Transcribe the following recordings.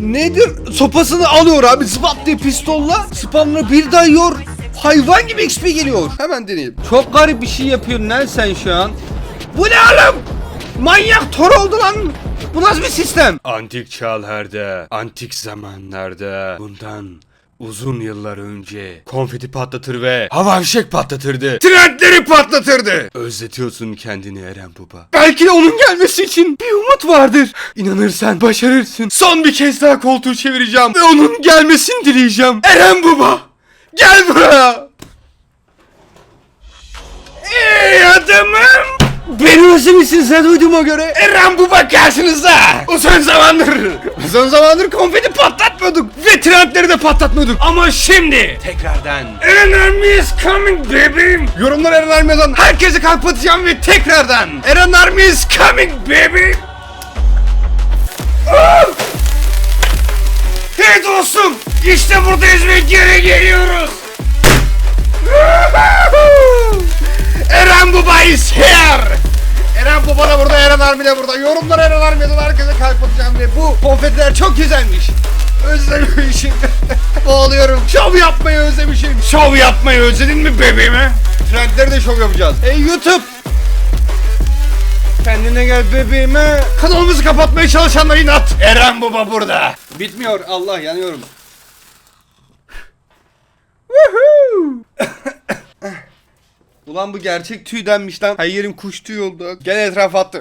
Nedir? Sopasını alıyor abi zıbap diye pistolla. Spamla bir dayıyor. Hayvan gibi XP geliyor. Hemen deneyelim. Çok garip bir şey yapıyorsun lan sen şu an. Bu ne oğlum? Manyak tor oldu lan. Bu nasıl bir sistem? Antik çağlarda, antik zamanlarda bundan uzun yıllar önce konfeti patlatır ve hava fişek patlatırdı. Trendleri patlatırdı. Özletiyorsun kendini Eren Baba. Belki de onun gelmesi için bir umut vardır. İnanırsan başarırsın. Son bir kez daha koltuğu çevireceğim ve onun gelmesini dileyeceğim. Eren Baba gel buraya. Ey adamım. Beni özlemişsin sen duyduğuma göre. Eren Baba karşınızda. Uzun zamandır, uzun zamandır konfeti patlatmıyorduk ve trendleri de patlatmıyorduk. Ama şimdi tekrardan Eren Army is coming baby. Yorumlar Eren Army yazan herkese kalp atacağım ve tekrardan Eren Army is coming. Ah! Hey dostum, işte buradayız ve geri geliyoruz. Eren Baba is here. Eren Baba da burada, Eren Armi de burada. Yorumlar Eren Armi yazan herkese kalp atacağım ve bu konfetiler çok güzelmiş. Özlemişim. Boğuluyorum. Şov yapmayı özlemişim. Şov yapmayı özledin mi bebeğime? Trendleri de şov yapacağız. Ey YouTube. Kendine gel bebeğime. Kanalımızı kapatmaya çalışanlar inat. Eren Baba burada. Bitmiyor Allah yanıyorum. Ulan bu gerçek tüydenmiş lan. Her yerim kuş tüyü oldu. Gel etraf attı.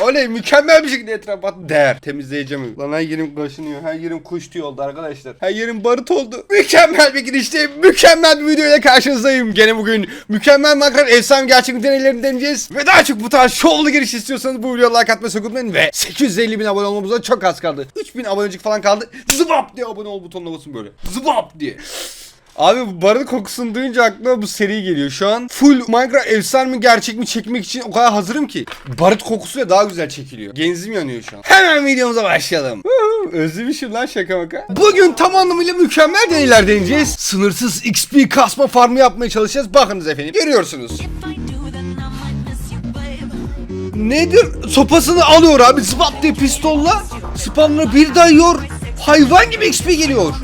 Oley mükemmel bir şekilde etraf attı. Değer. Temizleyeceğim. Lan her yerim kaşınıyor. Her yerim kuş tüyü oldu arkadaşlar. Her yerim barut oldu. Mükemmel bir girişte mükemmel bir videoyla karşınızdayım. Gene bugün mükemmel makran efsane gerçek deneylerini deneyeceğiz. Ve daha çok bu tarz şovlu giriş istiyorsanız bu videoya like atmayı sakın unutmayın. Ve 850 bin abone olmamıza çok az kaldı. 3000 abonecik falan kaldı. Zıbap diye abone ol butonuna basın böyle. Zıbap diye. Abi bu barın kokusunu duyunca aklıma bu seri geliyor. Şu an full Minecraft efsane mi gerçek mi çekmek için o kadar hazırım ki. Barut kokusuyla daha güzel çekiliyor. Genzim yanıyor şu an. Hemen videomuza başlayalım. Özlemişim lan şaka maka. Bugün tam anlamıyla mükemmel deneyler deneyeceğiz. Sınırsız XP kasma farmı yapmaya çalışacağız. Bakınız efendim. Görüyorsunuz. Nedir? Sopasını alıyor abi zıbap diye pistolla. Spamla bir dayıyor. Hayvan gibi XP geliyor.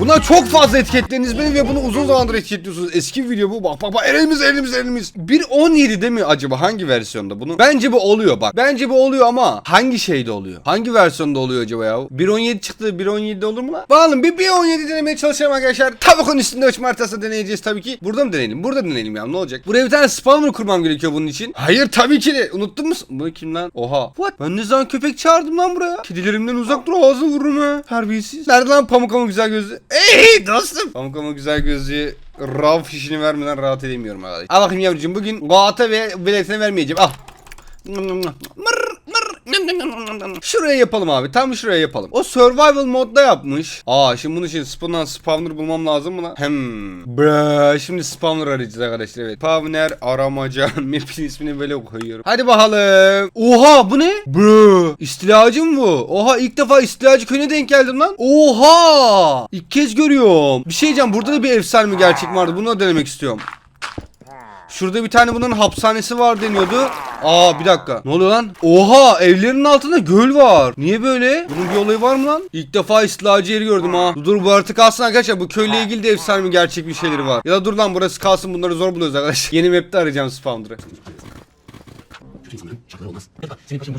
Buna çok fazla etiketleriniz beni ve bunu uzun zamandır etiketliyorsunuz. Eski video bu. Bak bak bak elimiz elimiz elimiz. 1.17'de mi acaba hangi versiyonda bunu? Bence bu oluyor bak. Bence bu oluyor ama hangi şeyde oluyor? Hangi versiyonda oluyor acaba ya? 1.17 çıktı 1.17'de olur mu lan? Bakalım bir 1.17 denemeye çalışalım arkadaşlar. Tabakın üstünde uçma haritasında deneyeceğiz tabii ki. Burada mı deneyelim? Burada deneyelim ya ne olacak? Buraya bir tane spawner kurmam gerekiyor bunun için. Hayır tabii ki de. Unuttun mu? Bu kim lan? Oha. What? Ben ne zaman köpek çağırdım lan buraya? Kedilerimden uzak dur ağzını vururum ha. Terbiyesiz. Nerede lan pamuk ama güzel gözlü? Ey dostum. Pamuk ama güzel gözlü rav fişini vermeden rahat edemiyorum arkadaşlar. Al bakayım yavrucuğum bugün Goat'a ve biletine vermeyeceğim. Al. Mır. Şuraya yapalım abi. Tam şuraya yapalım. O survival modda yapmış. Aa şimdi bunun için spawn'dan spawner bulmam lazım mı lan? Hem. Bra, şimdi spawner arayacağız arkadaşlar. Evet. Spawner aramaca. Map'in ismini böyle koyuyorum. Hadi bakalım. Oha bu ne? Bro. İstilacı mı bu? Oha ilk defa istilacı köyüne denk geldim lan. Oha. İlk kez görüyorum. Bir şey diyeceğim. Burada da bir efsane mi gerçek vardı. Bunu da denemek istiyorum. Şurada bir tane bunun hapishanesi var deniyordu. Aa bir dakika. Ne oluyor lan? Oha evlerinin altında göl var. Niye böyle? Bunun bir olayı var mı lan? İlk defa istilacı yeri gördüm ha. Dur bu artık kalsın arkadaşlar. Bu köyle ilgili de efsane mi gerçek bir şeyleri var. Ya da dur lan burası kalsın bunları zor buluyoruz arkadaşlar. Yeni map'te arayacağım spawnları.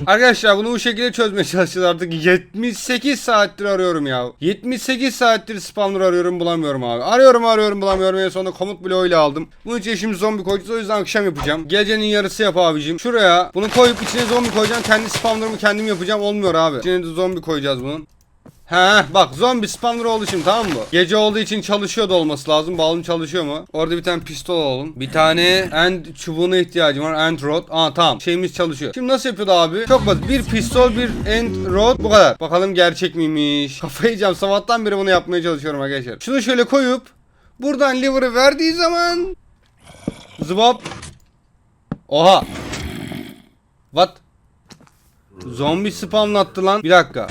Arkadaşlar bunu bu şekilde çözmeye çalışacağız artık. 78 saattir arıyorum ya. 78 saattir spawner arıyorum bulamıyorum abi. Arıyorum arıyorum bulamıyorum. En sonunda komut bloğuyla aldım. Bunun için şimdi zombi koyacağız o yüzden akşam yapacağım. Gecenin yarısı yap abicim. Şuraya bunu koyup içine zombi koyacağım. Kendi spawnerımı kendim yapacağım. Olmuyor abi. İçine de zombi koyacağız bunun He bak zombi spawner oldu şimdi tamam mı? Gece olduğu için çalışıyor da olması lazım. Bakalım çalışıyor mu? Orada bir tane pistol alalım. Bir tane end çubuğuna ihtiyacım var. End rod. Aa tamam. Şeyimiz çalışıyor. Şimdi nasıl yapıyordu abi? Çok basit. Bir pistol, bir end rod. Bu kadar. Bakalım gerçek miymiş? Kafayı yiyeceğim. Sabahtan beri bunu yapmaya çalışıyorum arkadaşlar. Şunu şöyle koyup buradan lever'ı verdiği zaman zıbap Oha. What? Zombi spawnlattı lan. Bir dakika.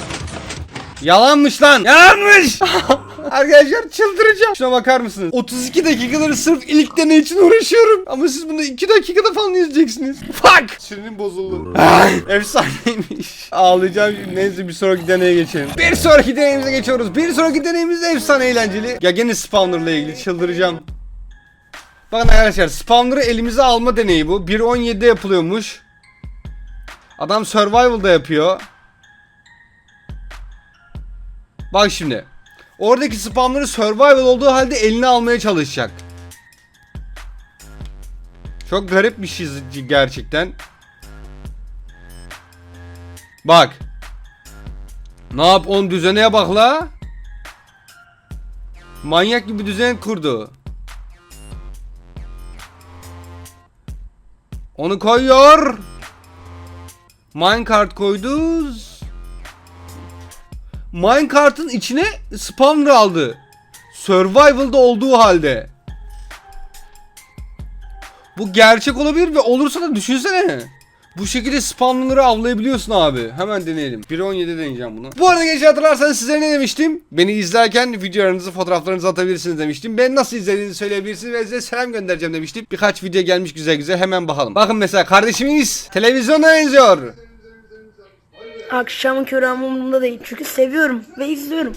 Yalanmış lan. Yalanmış. Arkadaşlar çıldıracağım. Şuna bakar mısınız? 32 dakikadır sırf ilk deney için uğraşıyorum. Ama siz bunu 2 dakikada falan izleyeceksiniz. Fuck. Sinirim bozuldu. Ay, Efsaneymiş. Ağlayacağım şimdi. Neyse bir sonraki deneye geçelim. Bir sonraki deneyimize geçiyoruz. Bir sonraki deneyimiz de efsane eğlenceli. Ya gene spawnerla ilgili çıldıracağım. Bakın arkadaşlar spawner'ı elimize alma deneyi bu. 1.17'de yapılıyormuş. Adam survival'da yapıyor. Bak şimdi. Oradaki spamları survival olduğu halde eline almaya çalışacak. Çok garip bir şey gerçekten. Bak. Ne yap on düzeneye bak la. Manyak gibi düzen kurdu. Onu koyuyor. Minecart koyduz. Minecart'ın içine spawner aldı. Survival'da olduğu halde. Bu gerçek olabilir ve olursa da düşünsene. Bu şekilde spawner'ları avlayabiliyorsun abi. Hemen deneyelim. 1.17 deneyeceğim bunu. Bu arada gençler hatırlarsanız sizlere ne demiştim? Beni izlerken videolarınızı, fotoğraflarınızı atabilirsiniz demiştim. Ben nasıl izlediğinizi söyleyebilirsiniz ve size selam göndereceğim demiştim. Birkaç video gelmiş güzel güzel hemen bakalım. Bakın mesela kardeşimiz televizyona benziyor. Akşamın körü ama umurumda değil. Çünkü seviyorum ve izliyorum.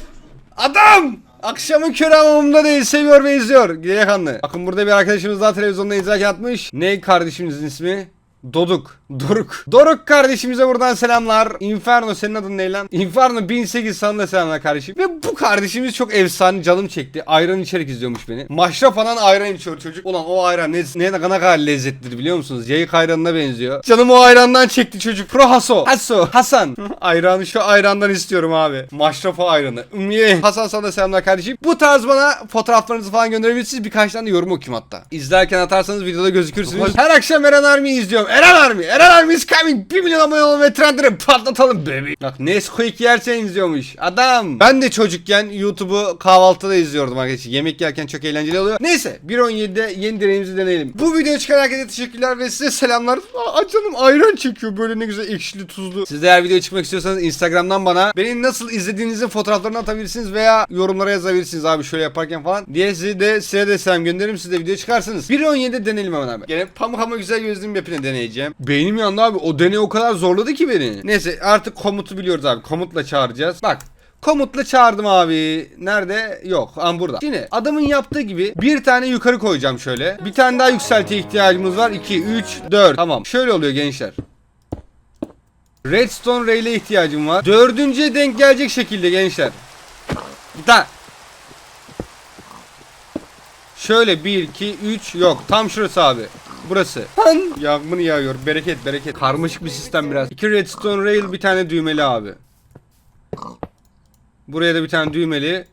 Adam! Akşamın körü hamamında değil seviyor ve izliyor. Gidelim kanlı. Bakın burada bir arkadaşımız daha televizyonda izlerken atmış. Ne kardeşimizin ismi? Doduk. Doruk. Doruk kardeşimize buradan selamlar. Inferno senin adın ne lan? Inferno 1008 sana da selamlar kardeşim. Ve bu kardeşimiz çok efsane canım çekti. Ayran içerek izliyormuş beni. Maşra falan ayran içiyor çocuk. Ulan o ayran ne, ne, ne kadar lezzetlidir biliyor musunuz? Yayık ayranına benziyor. Canım o ayrandan çekti çocuk. Pro Haso. Haso. Hasan. Ayranı şu ayrandan istiyorum abi. Maşrafa ayranı. Ümmiye. Hasan sana da selamlar kardeşim. Bu tarz bana fotoğraflarınızı falan gönderebilirsiniz. Birkaç tane yorum okuyayım hatta. İzlerken atarsanız videoda gözükürsünüz. Her akşam Eren Army izliyorum. Eren Army. Eren Army is coming. 1 milyon abone olun ve trendleri patlatalım baby. Bak Nesquik yersen izliyormuş. Adam. Ben de çocukken YouTube'u kahvaltıda izliyordum arkadaşlar. Yemek yerken çok eğlenceli oluyor. Neyse 1.17'de yeni deneyimizi deneyelim. Bu videoya çıkan herkese teşekkürler ve size selamlar. Aa, canım ayran çekiyor böyle ne güzel ekşili tuzlu. Siz de eğer video çıkmak istiyorsanız Instagram'dan bana beni nasıl izlediğinizin fotoğraflarını atabilirsiniz veya yorumlara yazabilirsiniz abi şöyle yaparken falan diye size de size de selam gönderirim siz de video çıkarsınız. 1.17'de deneyelim hemen abi. Gene pamuk ama güzel gözlüğüm yapını deneyeceğim. Beynim yandı abi o deney o kadar zorladı ki beni. Neyse artık komutu biliyoruz abi komutla çağıracağız. Bak Komutla çağırdım abi. Nerede? Yok. Am burada. Şimdi adamın yaptığı gibi bir tane yukarı koyacağım şöyle. Bir tane daha yükseltiye ihtiyacımız var. 2, 3, 4. Tamam. Şöyle oluyor gençler. Redstone rail'e ihtiyacım var. Dördüncüye denk gelecek şekilde gençler. Bir tane. Şöyle 1, 2, 3 yok. Tam şurası abi. Burası. Lan yağmur yağıyor. Bereket bereket. Karmaşık bir sistem biraz. İki redstone rail bir tane düğmeli abi. Buraya da bir tane düğmeli.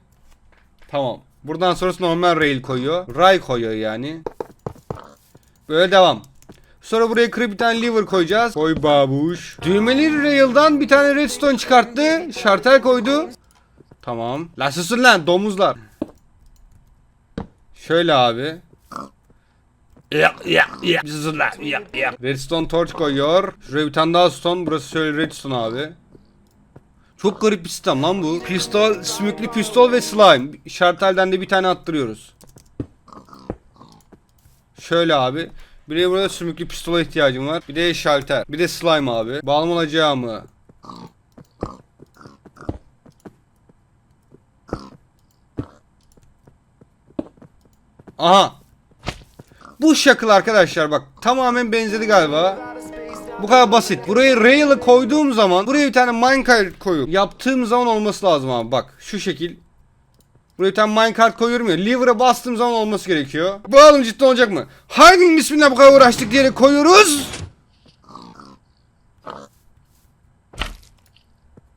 Tamam. Buradan sonrası normal rail koyuyor. Ray koyuyor yani. Böyle devam. Sonra buraya kırıp bir tane lever koyacağız. Koy babuş. Düğmeli rail'dan bir tane redstone çıkarttı. Şartel koydu. Tamam. La susun lan domuzlar. Şöyle abi. Ya ya ya. Zıla ya ya. Redstone torch koyuyor. Şuraya bir tane daha stone. Burası şöyle redstone abi. Çok garip bir sistem lan bu. Pistol, sümüklü pistol ve slime. Şartelden de bir tane attırıyoruz. Şöyle abi. Bir de burada sümüklü pistola ihtiyacım var. Bir de şalter. Bir de slime abi. Bağlama olacağı mı? Aha. Bu şakıl arkadaşlar bak tamamen benzedi galiba. Bu kadar basit. Buraya rail'ı koyduğum zaman buraya bir tane minecart koyup yaptığım zaman olması lazım abi bak şu şekil. Buraya bir tane minecart koyuyorum ya. Lever'a bastığım zaman olması gerekiyor. Bu alım cidden olacak mı? Hangi bismillah bu kadar uğraştık diyerek koyuyoruz.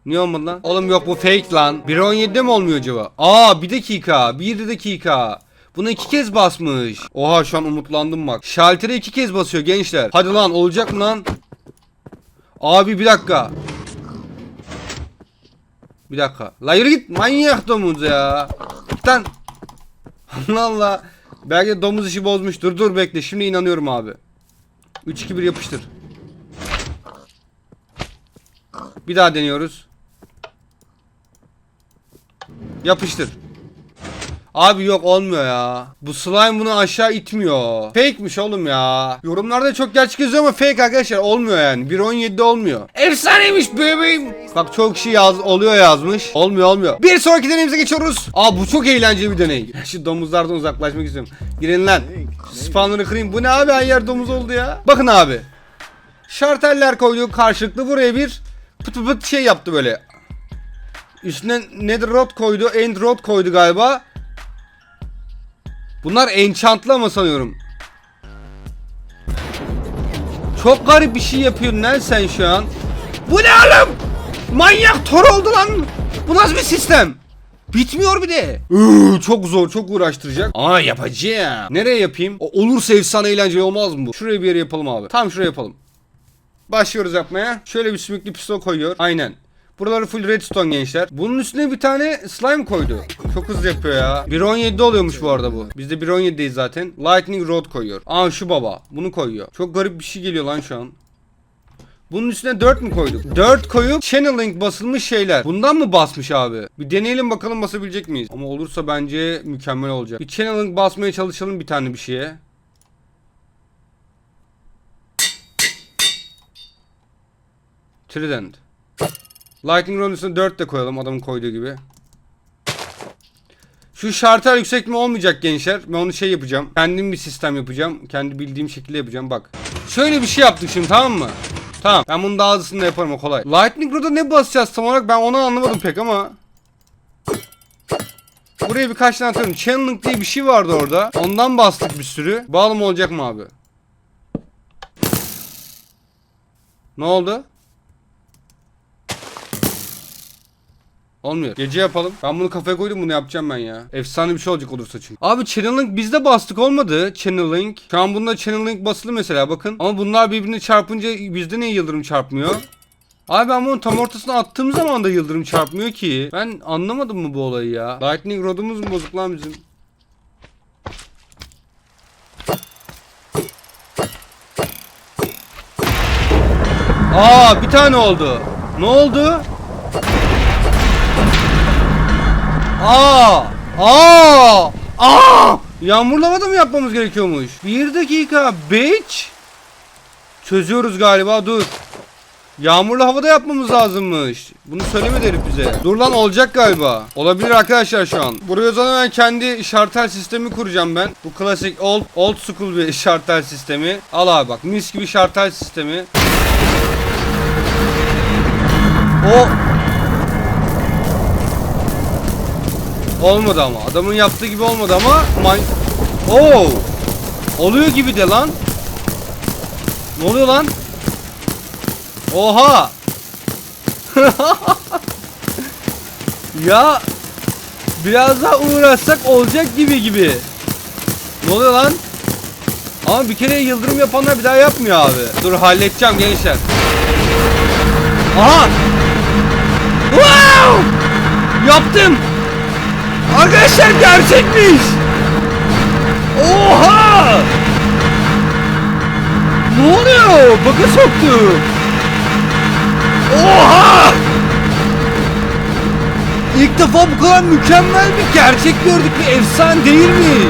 Niye olmadı lan? Oğlum yok bu fake lan. 1.17'de mi olmuyor acaba? Aa bir dakika. Bir dakika. Bunu iki kez basmış. Oha şu an umutlandım bak. Şaltere iki kez basıyor gençler. Hadi lan olacak mı lan? Abi bir dakika. Bir dakika. La yürü git manyak domuz ya. Git lan. Allah Allah. Belki de domuz işi bozmuş. Dur dur bekle. Şimdi inanıyorum abi. 3 2 1 yapıştır. Bir daha deniyoruz. Yapıştır. Abi yok olmuyor ya. Bu slime bunu aşağı itmiyor. Fake'miş oğlum ya. Yorumlarda çok gerçek yazıyor ama fake arkadaşlar olmuyor yani. 1.17'de olmuyor. Efsaneymiş bebeğim. Bak çok kişi yaz oluyor yazmış. Olmuyor olmuyor. Bir sonraki deneyimize geçiyoruz. Aa bu çok eğlenceli bir deney. Şu domuzlardan uzaklaşmak istiyorum. Girin lan. Spawnları kırayım. Bu ne abi her yer domuz oldu ya. Bakın abi. Şarteller koydu karşılıklı buraya bir pıt pıt pıt şey yaptı böyle. Üstüne nether rod koydu, end rod koydu galiba. Bunlar enchantlı ama sanıyorum. Çok garip bir şey yapıyorsun lan sen şu an. Bu ne oğlum? Manyak tor oldu lan. Bu nasıl bir sistem? Bitmiyor bir de. Iıı, çok zor, çok uğraştıracak. Ama yapacağım. Nereye yapayım? O, olursa efsane eğlenceli olmaz mı bu? Şuraya bir yere yapalım abi. Tam şuraya yapalım. Başlıyoruz yapmaya. Şöyle bir sümüklü pistol koyuyor. Aynen. Buraları full redstone gençler. Bunun üstüne bir tane slime koydu. Çok hızlı yapıyor ya. 1.17'de oluyormuş bu arada bu. Biz de 1.17'deyiz zaten. Lightning Rod koyuyor. Aa şu baba. Bunu koyuyor. Çok garip bir şey geliyor lan şu an. Bunun üstüne 4 mü koyduk? 4 koyup channeling basılmış şeyler. Bundan mı basmış abi? Bir deneyelim bakalım basabilecek miyiz? Ama olursa bence mükemmel olacak. Bir channeling basmaya çalışalım bir tane bir şeye. Trident. Lightning Rod'un üstüne 4 de koyalım adamın koyduğu gibi. Şu şartel yüksek mi olmayacak gençler? Ben onu şey yapacağım. Kendim bir sistem yapacağım. Kendi bildiğim şekilde yapacağım. Bak. Şöyle bir şey yaptık şimdi tamam mı? Tamam. Ben bunu daha hızlısını yaparım o kolay. Lightning Rod'a ne basacağız tam olarak ben onu anlamadım pek ama. Buraya birkaç tane atıyorum. Channeling diye bir şey vardı orada. Ondan bastık bir sürü. Bağlı mı olacak mı abi? Ne oldu? Olmuyor. Gece yapalım. Ben bunu kafaya koydum bunu yapacağım ben ya. Efsane bir şey olacak olursa çünkü. Abi channeling bizde bastık olmadı. Channeling. Şu an bunda channeling basılı mesela bakın. Ama bunlar birbirini çarpınca bizde niye yıldırım çarpmıyor? Abi ben bunu tam ortasına attığım zaman da yıldırım çarpmıyor ki. Ben anlamadım mı bu olayı ya? Lightning rodumuz mu bozuk lan bizim? Aa bir tane oldu. Ne oldu? Aa! Aa! Aa! Yağmurlama da mı yapmamız gerekiyormuş? Bir dakika. Bitch. Çözüyoruz galiba. Dur. Yağmurlu havada yapmamız lazımmış. Bunu söylemedi herif bize. Dur lan olacak galiba. Olabilir arkadaşlar şu an. Buraya o zaman ben kendi şartel sistemi kuracağım ben. Bu klasik old old school bir şartel sistemi. Al abi bak mis gibi şartel sistemi. O Olmadı ama. Adamın yaptığı gibi olmadı ama man Oo! Oluyor gibi de lan. Ne oluyor lan? Oha! ya biraz daha uğraşsak olacak gibi gibi. Ne oluyor lan? Ama bir kere yıldırım yapanlar bir daha yapmıyor abi. Dur halledeceğim gençler. Aha! Wow! Yaptım! Arkadaşlar gerçekmiş. Oha! Ne oluyor? Baka soktu. Oha! İlk defa bu kadar mükemmel bir gerçek gördük bir efsane değil mi?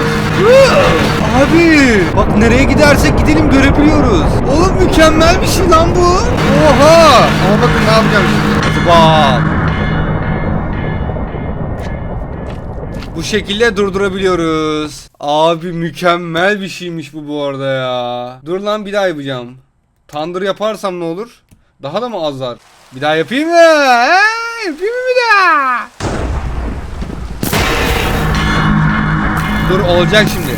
Abi bak nereye gidersek gidelim görebiliyoruz. Oğlum mükemmel bir şey lan bu. Oha! Ama bakın ne yapacağım şimdi. Bak. Bu şekilde durdurabiliyoruz. Abi mükemmel bir şeymiş bu bu arada ya. Dur lan bir daha yapacağım. Tandır yaparsam ne olur? Daha da mı azar? Bir daha yapayım mı? He? Yapayım mı bir daha? Dur olacak şimdi.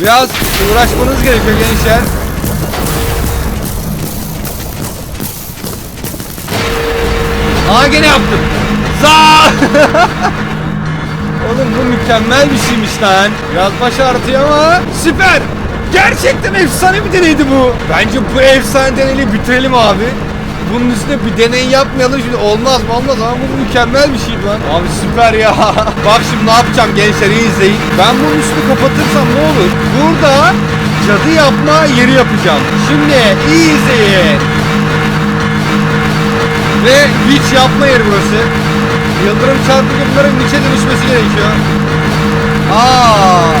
Biraz uğraşmanız gerekiyor gençler. Aa gene yaptım. Za! Oğlum bu mükemmel bir şeymiş lan. Biraz baş ağrıtıyor ama süper. Gerçekten efsane bir deneydi bu. Bence bu efsane deneyi bitirelim abi. Bunun üstüne bir deney yapmayalım şimdi olmaz mı olmaz ama bu mükemmel bir şey lan. Abi süper ya. Bak şimdi ne yapacağım gençler iyi izleyin. Ben bunun üstünü kapatırsam ne olur? Burada cadı yapma yeri yapacağım. Şimdi iyi izleyin. Ve hiç yapma yeri burası. Yıldırım çarpınca bunların hiçe dönüşmesi gerekiyor. Aa!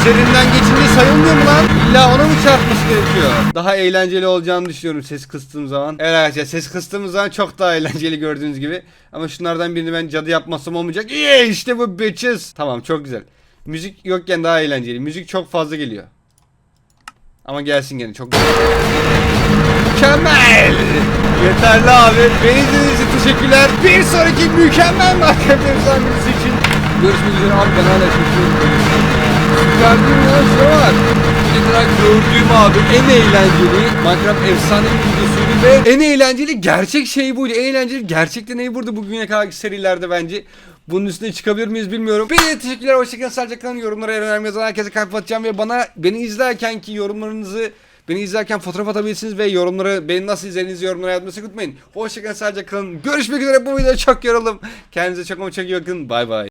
Üzerinden geçince sayılmıyor mu lan? İlla ona mı çarpması gerekiyor? Daha eğlenceli olacağını düşünüyorum ses kıstığım zaman. Evet arkadaşlar ses kıstığımız zaman çok daha eğlenceli gördüğünüz gibi. Ama şunlardan birini ben cadı yapmazsam olmayacak. İyi işte bu bitches. Tamam çok güzel. Müzik yokken daha eğlenceli. Müzik çok fazla geliyor. Ama gelsin gene çok güzel. Mükemmel. Yeterli abi. Beni izlediğiniz için teşekkürler. Bir sonraki mükemmel Minecraft efsanesi için. Görüşmek üzere abi ben hala çekiyorum. Süper mi ya? Bak. Ne kadar gördüğüm abi en eğlenceli Minecraft efsane bir videosuydu ve en eğlenceli gerçek şey buydu. En eğlenceli gerçekten burada bugüne kadarki serilerde bence. Bunun üstüne çıkabilir miyiz bilmiyorum. Bir de teşekkürler. Hoşçakalın. Sadece kalın. Yorumlara yer önerme yazan herkese kalp atacağım ve bana beni izlerken ki yorumlarınızı Beni izlerken fotoğraf atabilirsiniz ve yorumları beni nasıl izlediğinizi yorumlara yazmayı unutmayın. Hoşçakalın sadece kalın. Görüşmek üzere bu videoda çok yoruldum. Kendinize çok ama çok iyi bakın. Bay bay.